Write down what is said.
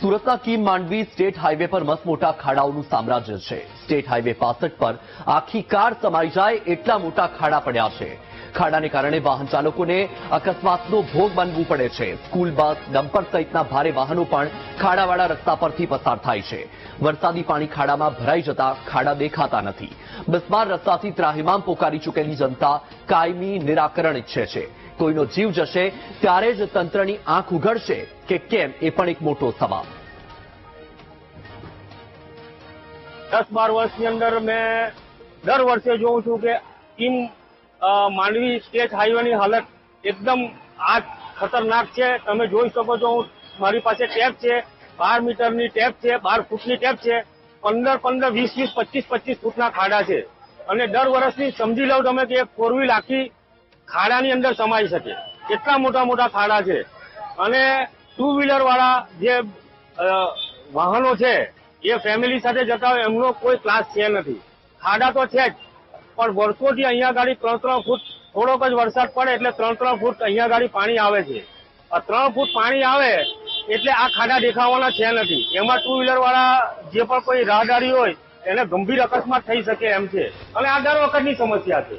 સુરતના Kim Mandvi state highway પર મસ્ત મોટા ખાડાઓનું સામ્રાજ્ય છે. સ્ટેટ હાઈવે પાસઠ પર આખી કાર સમાઈ જાય એટલા મોટા ખાડા પડ્યા છે. ખાડાને કારણે વાહન ચાલકોને અકસ્માતનો ભોગ બનવું પડે છે. સ્કૂલ બસ, ડમ્પર સહિતના ભારે વાહનો પણ ખાડાવાળા રસ્તા પરથી પસાર થાય છે. વરસાદી પાણી ખાડામાં ભરાઈ જતા ખાડા દેખાતા નથી. બિસ્માર રસ્તાથી ત્રાહિમામ પોકારી ચૂકેલી જનતા કાયમી નિરાકરણ ઈચ્છે છે. કોઈનો જીવ જશે ત્યારે જ તંત્રની આંખ ઉઘડશે કે કેમ એ પણ એક મોટો સવાલ. દસ બાર વર્ષની અંદર મેં દર વર્ષે જોઉં છું કે ટીમ માંડવી સ્ટેટ હાઈવેની હાલત એકદમ આ ખતરનાક છે. તમે જોઈ શકો છો, હું મારી પાસે ટેપ છે, બાર મીટરની ટેપ છે, બાર ફૂટની ટેપ છે. પંદર પંદર, વીસ વીસ, પચીસ પચીસ ફૂટના ખાડા છે. અને દર વર્ષની સમજી લો તમે કે એક ફોર વ્હીલ આખી ખાડાની અંદર સમાઈ શકે. એટલા મોટા મોટા ખાડા છે. અને ટુ વ્હીલર વાળા જે વાહનો છે, એ ફેમિલી સાથે જતા હોય, એમનો કોઈ ક્લાસ છે નથી. ખાડા તો છે જ. પણ વર્ષોથી અહીંયા ગાડી ત્રણ ત્રણ ફૂટ થોડોક જ વરસાદ પડે એટલે ત્રણ ત્રણ ફૂટ અહીંયા ગાડી પાણી આવે છે. ત્રણ ફૂટ પાણી આવે એટલે આ ખાડા દેખાવાના છે નથી. એમાં ટુ વ્હીલર વાળા જે પણ કોઈ રાહદારી હોય એને ગંભીર અકસ્માત થઈ શકે એમ છે. અને આ દર વખતની સમસ્યા છે.